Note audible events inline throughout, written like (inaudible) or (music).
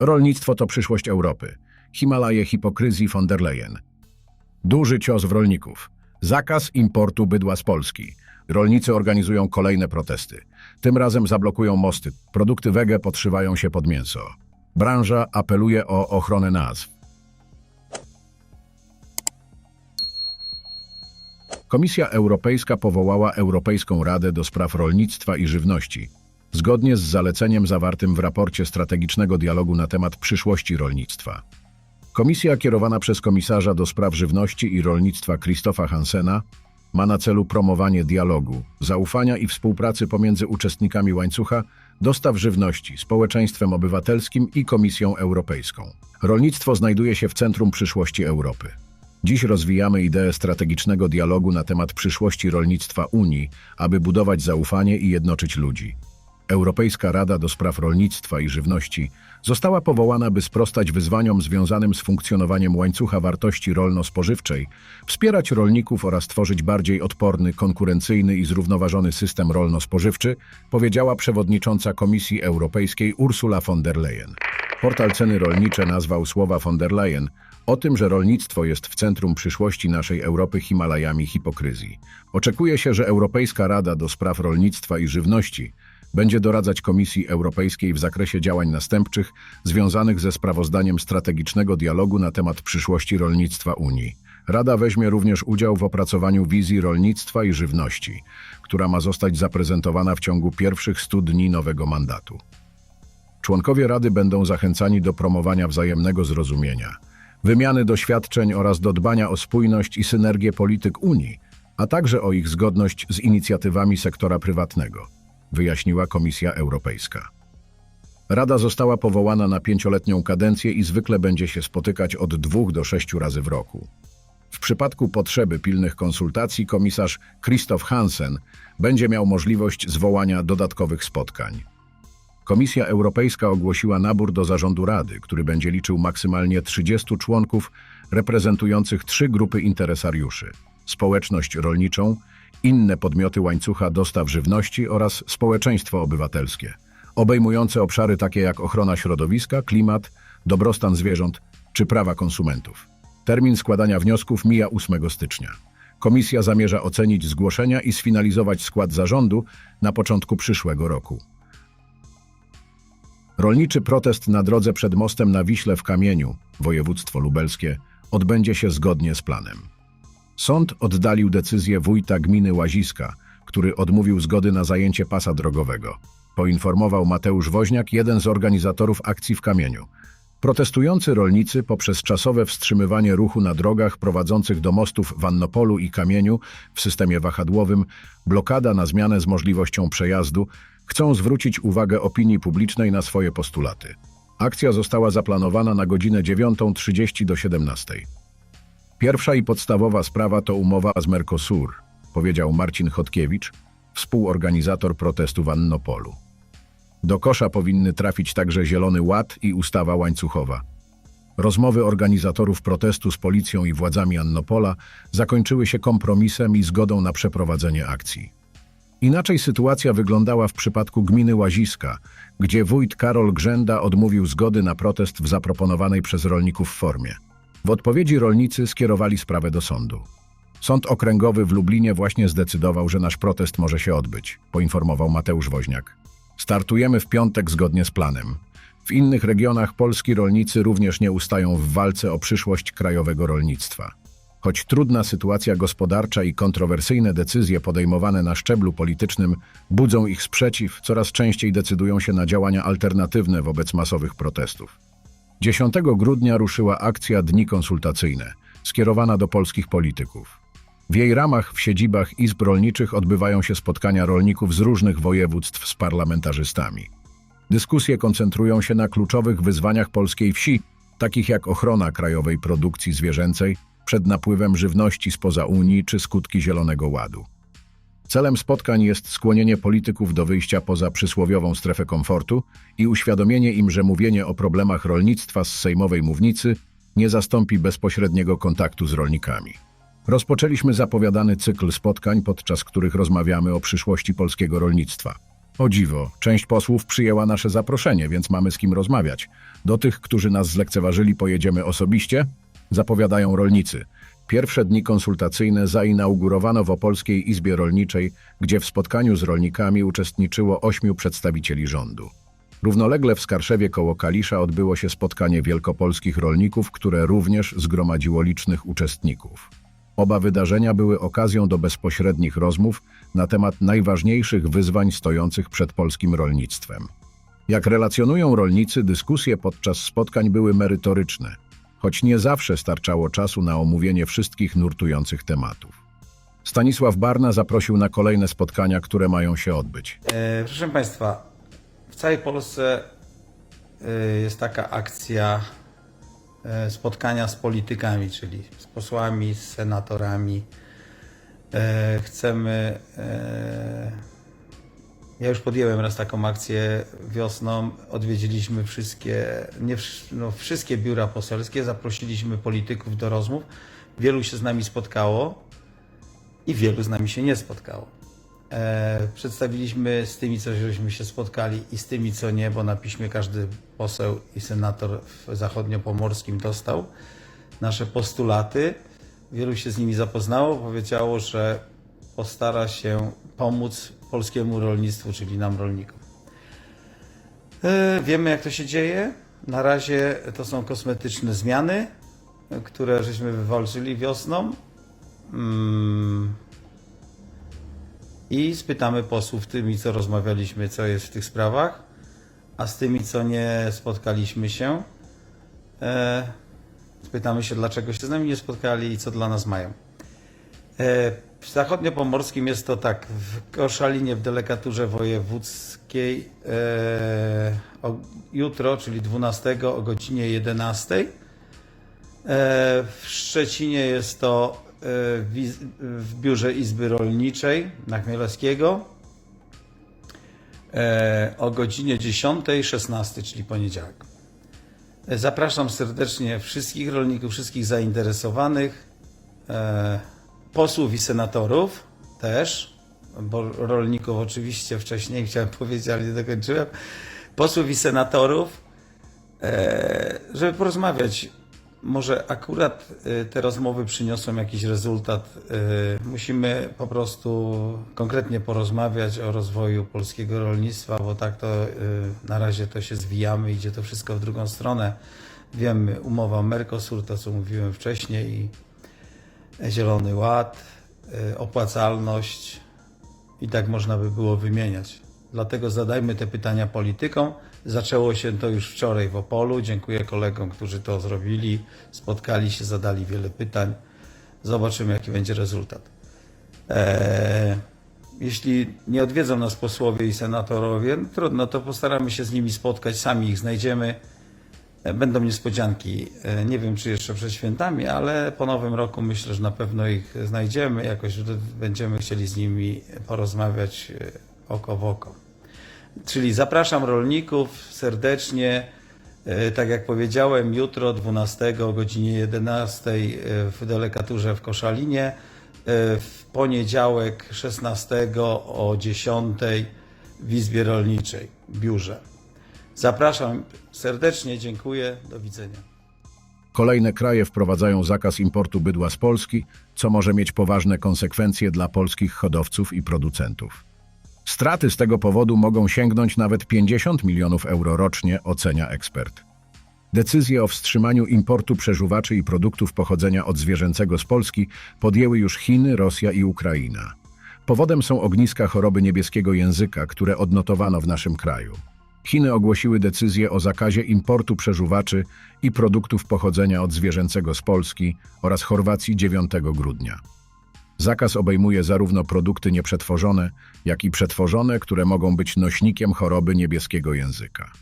Rolnictwo to przyszłość Europy. Himalaje hipokryzji von der Leyen. Duży cios w rolników. Zakaz importu bydła z Polski. Rolnicy organizują kolejne protesty. Tym razem zablokują mosty. Produkty wege podszywają się pod mięso. Branża apeluje o ochronę nazw. Komisja Europejska powołała Europejską Radę do Spraw Rolnictwa i Żywności, zgodnie z zaleceniem zawartym w raporcie strategicznego dialogu na temat przyszłości rolnictwa. Komisja kierowana przez komisarza do spraw żywności i rolnictwa Krzysztofa Hansena ma na celu promowanie dialogu, zaufania i współpracy pomiędzy uczestnikami łańcucha dostaw żywności, społeczeństwem obywatelskim i Komisją Europejską. Rolnictwo znajduje się w centrum przyszłości Europy. Dziś rozwijamy ideę strategicznego dialogu na temat przyszłości rolnictwa Unii, aby budować zaufanie i jednoczyć ludzi. Europejska Rada do Spraw Rolnictwa i Żywności została powołana, by sprostać wyzwaniom związanym z funkcjonowaniem łańcucha wartości rolno-spożywczej, wspierać rolników oraz tworzyć bardziej odporny, konkurencyjny i zrównoważony system rolno-spożywczy, powiedziała przewodnicząca Komisji Europejskiej Ursula von der Leyen. Portal Ceny Rolnicze nazwał słowa von der Leyen o tym, że rolnictwo jest w centrum przyszłości naszej Europy Himalajami hipokryzji. Oczekuje się, że Europejska Rada do Spraw Rolnictwa i Żywności będzie doradzać Komisji Europejskiej w zakresie działań następczych związanych ze sprawozdaniem strategicznego dialogu na temat przyszłości rolnictwa Unii. Rada weźmie również udział w opracowaniu wizji rolnictwa i żywności, która ma zostać zaprezentowana w ciągu pierwszych 100 dni nowego mandatu. Członkowie Rady będą zachęcani do promowania wzajemnego zrozumienia, wymiany doświadczeń oraz do dbania o spójność i synergię polityk Unii, a także o ich zgodność z inicjatywami sektora prywatnego, wyjaśniła Komisja Europejska. Rada została powołana na pięcioletnią kadencję i zwykle będzie się spotykać od dwóch do sześciu razy w roku. W przypadku potrzeby pilnych konsultacji komisarz Christoph Hansen będzie miał możliwość zwołania dodatkowych spotkań. Komisja Europejska ogłosiła nabór do zarządu Rady, który będzie liczył maksymalnie 30 członków reprezentujących trzy grupy interesariuszy: społeczność rolniczą, inne podmioty łańcucha dostaw żywności oraz społeczeństwo obywatelskie, obejmujące obszary takie jak ochrona środowiska, klimat, dobrostan zwierząt czy prawa konsumentów. Termin składania wniosków mija 8 stycznia. Komisja zamierza ocenić zgłoszenia i sfinalizować skład zarządu na początku przyszłego roku. Rolniczy protest na drodze przed mostem na Wiśle w Kamieniu, województwo lubelskie, odbędzie się zgodnie z planem. Sąd oddalił decyzję wójta gminy Łaziska, który odmówił zgody na zajęcie pasa drogowego. Poinformował Mateusz Woźniak, jeden z organizatorów akcji w Kamieniu. Protestujący rolnicy poprzez czasowe wstrzymywanie ruchu na drogach prowadzących do mostów w Annopolu i Kamieniu w systemie wahadłowym, blokada na zmianę z możliwością przejazdu, chcą zwrócić uwagę opinii publicznej na swoje postulaty. Akcja została zaplanowana na godzinę 9.30 do 17.00. Pierwsza i podstawowa sprawa to umowa z Mercosur, powiedział Marcin Chodkiewicz, współorganizator protestu w Annopolu. Do kosza powinny trafić także Zielony Ład i ustawa łańcuchowa. Rozmowy organizatorów protestu z policją i władzami Annopola zakończyły się kompromisem i zgodą na przeprowadzenie akcji. Inaczej sytuacja wyglądała w przypadku gminy Łaziska, gdzie wójt Karol Grzęda odmówił zgody na protest w zaproponowanej przez rolników formie. W odpowiedzi rolnicy skierowali sprawę do sądu. Sąd Okręgowy w Lublinie właśnie zdecydował, że nasz protest może się odbyć, poinformował Mateusz Woźniak. Startujemy w piątek zgodnie z planem. W innych regionach polski rolnicy również nie ustają w walce o przyszłość krajowego rolnictwa. Choć trudna sytuacja gospodarcza i kontrowersyjne decyzje podejmowane na szczeblu politycznym budzą ich sprzeciw, coraz częściej decydują się na działania alternatywne wobec masowych protestów. 10 grudnia ruszyła akcja Dni Konsultacyjne, skierowana do polskich polityków. W jej ramach w siedzibach izb rolniczych odbywają się spotkania rolników z różnych województw z parlamentarzystami. Dyskusje koncentrują się na kluczowych wyzwaniach polskiej wsi, takich jak ochrona krajowej produkcji zwierzęcej przed napływem żywności spoza Unii czy skutki Zielonego Ładu. Celem spotkań jest skłonienie polityków do wyjścia poza przysłowiową strefę komfortu i uświadomienie im, że mówienie o problemach rolnictwa z sejmowej mównicy nie zastąpi bezpośredniego kontaktu z rolnikami. Rozpoczęliśmy zapowiadany cykl spotkań, podczas których rozmawiamy o przyszłości polskiego rolnictwa. O dziwo, część posłów przyjęła nasze zaproszenie, więc mamy z kim rozmawiać. Do tych, którzy nas zlekceważyli, pojedziemy osobiście, zapowiadają rolnicy. Pierwsze dni konsultacyjne zainaugurowano w Opolskiej Izbie Rolniczej, gdzie w spotkaniu z rolnikami uczestniczyło ośmiu przedstawicieli rządu. Równolegle w Skarszewie koło Kalisza odbyło się spotkanie wielkopolskich rolników, które również zgromadziło licznych uczestników. Oba wydarzenia były okazją do bezpośrednich rozmów na temat najważniejszych wyzwań stojących przed polskim rolnictwem. Jak relacjonują rolnicy, dyskusje podczas spotkań były merytoryczne, choć nie zawsze starczało czasu na omówienie wszystkich nurtujących tematów. Stanisław Barna zaprosił na kolejne spotkania, które mają się odbyć. E, Proszę Państwa, w całej Polsce e, jest taka akcja e, spotkania z politykami, czyli z posłami, z senatorami. E, Chcemy. e, Ja już podjęłem raz taką akcję wiosną. Odwiedziliśmy wszystkie, nie, no, wszystkie biura poselskie, zaprosiliśmy polityków do rozmów. Wielu się z nami spotkało i wielu z nami się nie spotkało. E, przedstawiliśmy z tymi, co żeśmy się spotkali i z tymi, co nie, bo na piśmie każdy poseł i senator w zachodniopomorskim dostał nasze postulaty. Wielu się z nimi zapoznało, powiedziało, że postara się pomóc polskiemu rolnictwu, czyli nam rolnikom. E, Wiemy, jak to się dzieje. Na razie to są kosmetyczne zmiany, e, które żeśmy wywalczyli wiosną. Mm. I spytamy posłów tymi, co rozmawialiśmy, co jest w tych sprawach, a z tymi, co nie spotkaliśmy się, e, spytamy się, dlaczego się z nami nie spotkali i co dla nas mają. W zachodniopomorskim jest to tak, w Koszalinie w delegaturze wojewódzkiej e, o, jutro, czyli 12 o godzinie 11. E, W Szczecinie jest to e, w w biurze Izby Rolniczej na e, o godzinie 10.16, czyli poniedziałek. E, Zapraszam serdecznie wszystkich rolników, wszystkich zainteresowanych, e, posłów i senatorów też, bo rolników oczywiście wcześniej chciałem (laughs) powiedzieć, ale nie dokończyłem. Posłów i senatorów, e, żeby porozmawiać. Może akurat e, te rozmowy przyniosą jakiś rezultat. E, Musimy po prostu konkretnie porozmawiać o rozwoju polskiego rolnictwa, bo tak to na razie to się zwijamy, idzie to wszystko w drugą stronę. Wiemy, umowa Mercosur, to co mówiłem wcześniej, i Zielony Ład, y, opłacalność i tak można by było wymieniać. Dlatego zadajmy te pytania politykom. Zaczęło się to już wczoraj w Opolu. Dziękuję kolegom, którzy to zrobili. Spotkali się, zadali wiele pytań. Zobaczymy, jaki będzie rezultat. Eee, jeśli nie odwiedzą nas posłowie i senatorowie, no trudno, to postaramy się z nimi spotkać, sami ich znajdziemy. E, Będą niespodzianki. E, Nie wiem, czy jeszcze przed świętami, ale po nowym roku myślę, że na pewno ich znajdziemy. Jakoś będziemy chcieli z nimi porozmawiać e, oko w oko. Czyli zapraszam rolników serdecznie. Tak jak powiedziałem, jutro 12 o godzinie 11 w delegaturze w Koszalinie. W poniedziałek 16 o 10 w Izbie Rolniczej, biurze. Zapraszam serdecznie, dziękuję, do widzenia. Kolejne kraje wprowadzają zakaz importu bydła z Polski, co może mieć poważne konsekwencje dla polskich hodowców i producentów. Straty z tego powodu mogą sięgnąć nawet 50 milionów euro rocznie, ocenia ekspert. Decyzję o wstrzymaniu importu przeżuwaczy i produktów pochodzenia odzwierzęcego z Polski podjęły już Chiny, Rosja i Ukraina. Powodem są ogniska choroby niebieskiego języka, które odnotowano w naszym kraju. Chiny ogłosiły decyzję o zakazie importu przeżuwaczy i produktów pochodzenia odzwierzęcego z Polski oraz Chorwacji 9 grudnia. Zakaz obejmuje zarówno produkty nieprzetworzone, jak i przetworzone, które mogą być nośnikiem choroby niebieskiego języka.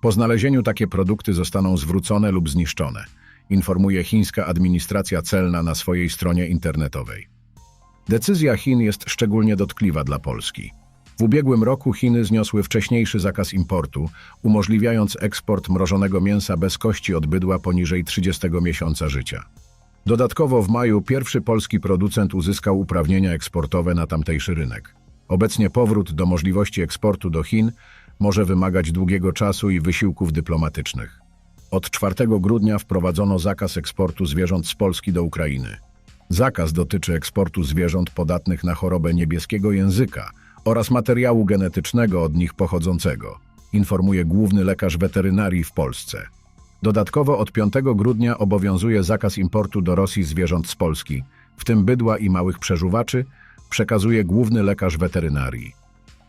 Po znalezieniu takie produkty zostaną zwrócone lub zniszczone, informuje chińska administracja celna na swojej stronie internetowej. Decyzja Chin jest szczególnie dotkliwa dla Polski. W ubiegłym roku Chiny zniosły wcześniejszy zakaz importu, umożliwiając eksport mrożonego mięsa bez kości od bydła poniżej 30 miesiąca życia. Dodatkowo w maju pierwszy polski producent uzyskał uprawnienia eksportowe na tamtejszy rynek. Obecnie powrót do możliwości eksportu do Chin może wymagać długiego czasu i wysiłków dyplomatycznych. Od 4 grudnia wprowadzono zakaz eksportu zwierząt z Polski do Ukrainy. Zakaz dotyczy eksportu zwierząt podatnych na chorobę niebieskiego języka oraz materiału genetycznego od nich pochodzącego, informuje główny lekarz weterynarii w Polsce. Dodatkowo od 5 grudnia obowiązuje zakaz importu do Rosji zwierząt z Polski, w tym bydła i małych przeżuwaczy, przekazuje główny lekarz weterynarii.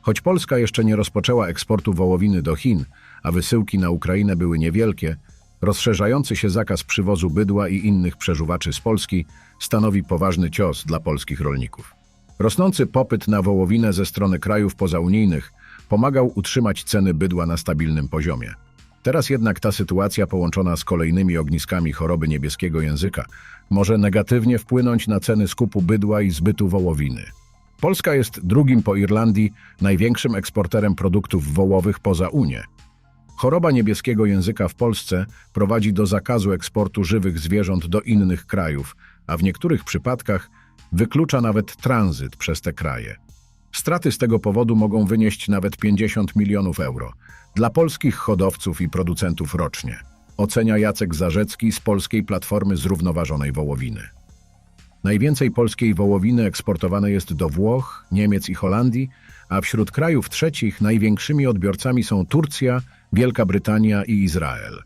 Choć Polska jeszcze nie rozpoczęła eksportu wołowiny do Chin, a wysyłki na Ukrainę były niewielkie, rozszerzający się zakaz przywozu bydła i innych przeżuwaczy z Polski stanowi poważny cios dla polskich rolników. Rosnący popyt na wołowinę ze strony krajów pozaunijnych pomagał utrzymać ceny bydła na stabilnym poziomie. Teraz jednak ta sytuacja połączona z kolejnymi ogniskami choroby niebieskiego języka może negatywnie wpłynąć na ceny skupu bydła i zbytu wołowiny. Polska jest drugim po Irlandii największym eksporterem produktów wołowych poza Unię. Choroba niebieskiego języka w Polsce prowadzi do zakazu eksportu żywych zwierząt do innych krajów, a w niektórych przypadkach wyklucza nawet tranzyt przez te kraje. Straty z tego powodu mogą wynieść nawet 50 milionów euro dla polskich hodowców i producentów rocznie, ocenia Jacek Zarzecki z Polskiej Platformy Zrównoważonej Wołowiny. Najwięcej polskiej wołowiny eksportowane jest do Włoch, Niemiec i Holandii, a wśród krajów trzecich największymi odbiorcami są Turcja, Wielka Brytania i Izrael.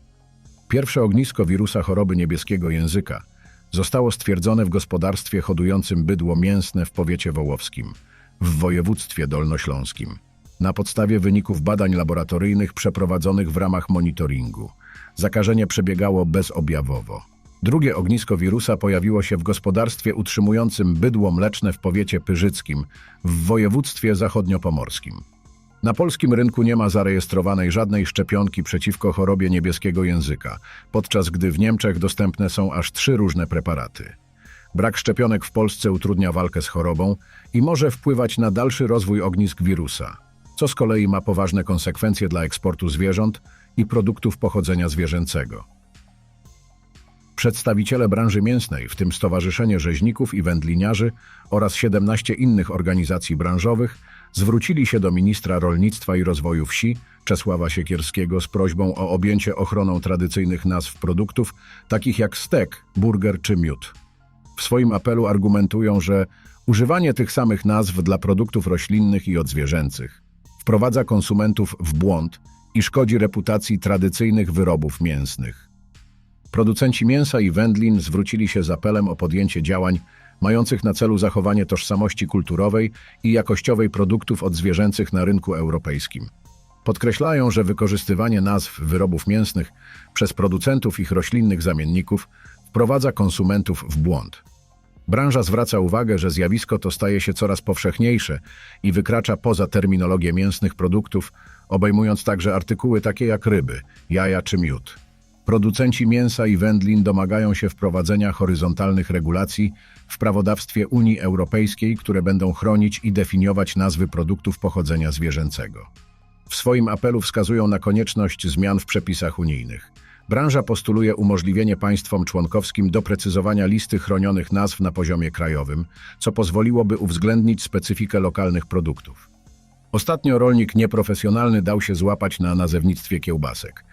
Pierwsze ognisko wirusa choroby niebieskiego języka zostało stwierdzone w gospodarstwie hodującym bydło mięsne w powiecie wołowskim, w województwie dolnośląskim, na podstawie wyników badań laboratoryjnych przeprowadzonych w ramach monitoringu. Zakażenie przebiegało bezobjawowo. Drugie ognisko wirusa pojawiło się w gospodarstwie utrzymującym bydło mleczne w powiecie pyrzyckim w województwie zachodniopomorskim. Na polskim rynku nie ma zarejestrowanej żadnej szczepionki przeciwko chorobie niebieskiego języka, podczas gdy w Niemczech dostępne są aż trzy różne preparaty. Brak szczepionek w Polsce utrudnia walkę z chorobą i może wpływać na dalszy rozwój ognisk wirusa, co z kolei ma poważne konsekwencje dla eksportu zwierząt i produktów pochodzenia zwierzęcego. Przedstawiciele branży mięsnej, w tym Stowarzyszenie Rzeźników i Wędliniarzy oraz 17 innych organizacji branżowych, zwrócili się do ministra rolnictwa i rozwoju wsi Czesława Siekierskiego z prośbą o objęcie ochroną tradycyjnych nazw produktów, takich jak stek, burger czy miód. W swoim apelu argumentują, że używanie tych samych nazw dla produktów roślinnych i odzwierzęcych wprowadza konsumentów w błąd i szkodzi reputacji tradycyjnych wyrobów mięsnych. Producenci mięsa i wędlin zwrócili się z apelem o podjęcie działań mających na celu zachowanie tożsamości kulturowej i jakościowej produktów odzwierzęcych na rynku europejskim. Podkreślają, że wykorzystywanie nazw wyrobów mięsnych przez producentów ich roślinnych zamienników wprowadza konsumentów w błąd. Branża zwraca uwagę, że zjawisko to staje się coraz powszechniejsze i wykracza poza terminologię mięsnych produktów, obejmując także artykuły takie jak ryby, jaja czy miód. Producenci mięsa i wędlin domagają się wprowadzenia horyzontalnych regulacji w prawodawstwie Unii Europejskiej, które będą chronić i definiować nazwy produktów pochodzenia zwierzęcego. W swoim apelu wskazują na konieczność zmian w przepisach unijnych. Branża postuluje umożliwienie państwom członkowskim doprecyzowania listy chronionych nazw na poziomie krajowym, co pozwoliłoby uwzględnić specyfikę lokalnych produktów. Ostatnio rolnik nieprofesjonalny dał się złapać na nazewnictwie kiełbasek.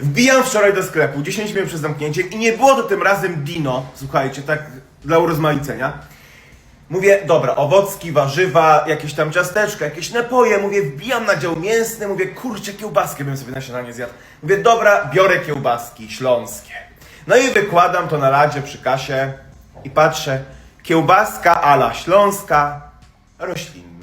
Wbijam wczoraj do sklepu, 10 minut przed zamknięciem i nie było to tym razem dino, słuchajcie, tak dla urozmaicenia. Mówię, dobra, owocki, warzywa, jakieś tam ciasteczka, jakieś napoje, mówię, wbijam na dział mięsny, mówię, kurczę, kiełbaskę bym sobie na śniadanie zjadł. Mówię, dobra, biorę kiełbaski śląskie. No i wykładam to na ladzie przy kasie i patrzę, kiełbaska ala śląska, roślinna.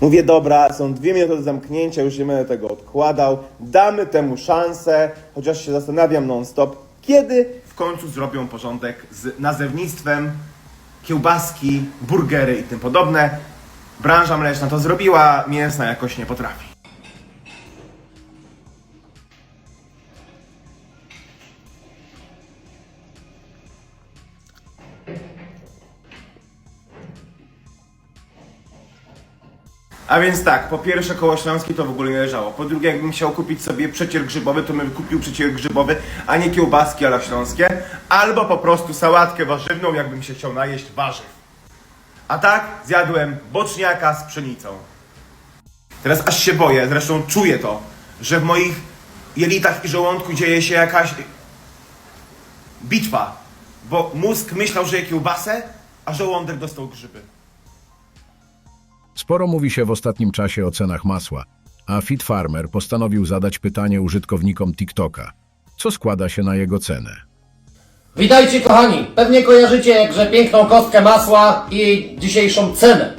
Mówię, dobra, są dwie minuty do zamknięcia, już nie będę tego odkładał. Damy temu szansę, chociaż się zastanawiam non-stop, kiedy w końcu zrobią porządek z nazewnictwem kiełbaski, burgery i tym podobne. Branża mleczna to zrobiła, mięsna jakoś nie potrafi. A więc tak, po pierwsze koło Śląskie to w ogóle nie leżało. Po drugie, jakbym chciał kupić sobie przecier grzybowy, to bym kupił przecier grzybowy, a nie kiełbaski ala śląskie. Albo po prostu sałatkę warzywną, jakbym się chciał najeść warzyw. A tak zjadłem boczniaka z pszenicą. Teraz aż się boję, zresztą czuję to, że w moich jelitach i żołądku dzieje się jakaś bitwa. Bo mózg myślał, że je kiełbasę, a żołądek dostał grzyby. Sporo mówi się w ostatnim czasie o cenach masła, a Fit Farmer postanowił zadać pytanie użytkownikom TikToka. Co składa się na jego cenę? Witajcie kochani! Pewnie kojarzycie jakże piękną kostkę masła i jej dzisiejszą cenę.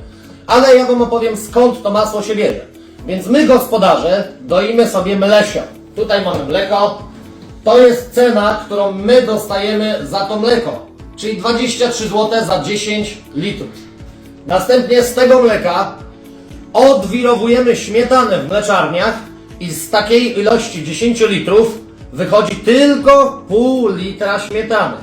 Ale ja wam opowiem skąd to masło się bierze. Więc my gospodarze doimy sobie mlesia. Tutaj mamy mleko. To jest cena, którą my dostajemy za to mleko. Czyli 23 zł za 10 litrów. Następnie z tego mleka odwirowujemy śmietanę w mleczarniach i z takiej ilości 10 litrów wychodzi tylko pół litra śmietany.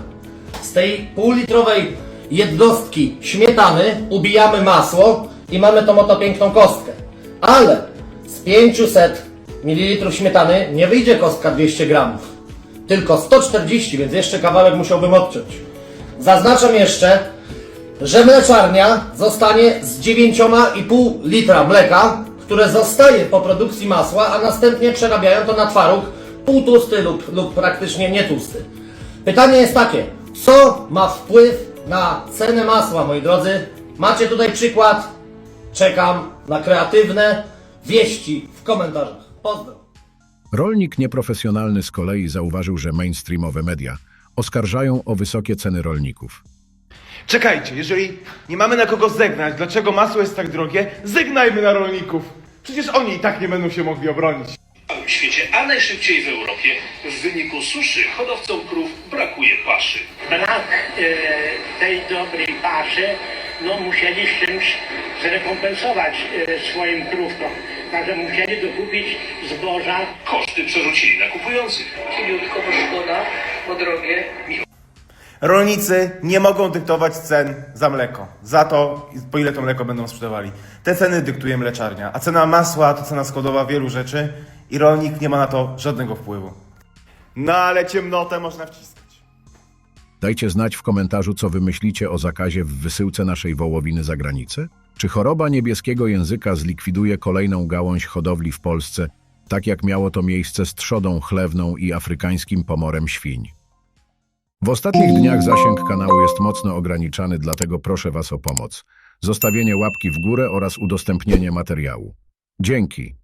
Z tej półlitrowej jednostki śmietany ubijamy masło i mamy tą oto piękną kostkę. Ale z 500 ml śmietany nie wyjdzie kostka 200 gramów, tylko 140, więc jeszcze kawałek musiałbym odciąć. Zaznaczam jeszcze, że mleczarnia zostanie z 9,5 litra mleka, które zostaje po produkcji masła, a następnie przerabiają to na twaróg półtłusty lub, lub praktycznie nietłusty. Pytanie jest takie, co ma wpływ na cenę masła, moi drodzy? Macie tutaj przykład? Czekam na kreatywne wieści w komentarzach. Pozdro! Rolnik nieprofesjonalny z kolei zauważył, że mainstreamowe media oskarżają o wysokie ceny rolników. Czekajcie, jeżeli nie mamy na kogo zegnać, dlaczego masło jest tak drogie, zegnajmy na rolników. Przecież oni i tak nie będą się mogli obronić. W całym świecie, a najszybciej w Europie, w wyniku suszy hodowcom krów brakuje paszy. brak e, tej dobrej paszy, no musieli z czymś zrekompensować e, swoim krówkom. Także musieli dokupić zboża Koszty przerzucili na kupujących. Kiliutko, bo szkoda, bo drogie. Rolnicy nie mogą dyktować cen za mleko. Za to, po ile to mleko będą sprzedawali. Te ceny dyktuje mleczarnia, a cena masła to cena składowa wielu rzeczy i rolnik nie ma na to żadnego wpływu. No ale ciemnotę można wciskać. Dajcie znać w komentarzu, co wy myślicie o zakazie w wysyłce naszej wołowiny za granicę? Czy choroba niebieskiego języka zlikwiduje kolejną gałąź hodowli w Polsce, tak jak miało to miejsce z trzodą chlewną i afrykańskim pomorem świń? W ostatnich dniach zasięg kanału jest mocno ograniczany, dlatego proszę Was o pomoc. Zostawienie łapki w górę oraz udostępnienie materiału. Dzięki.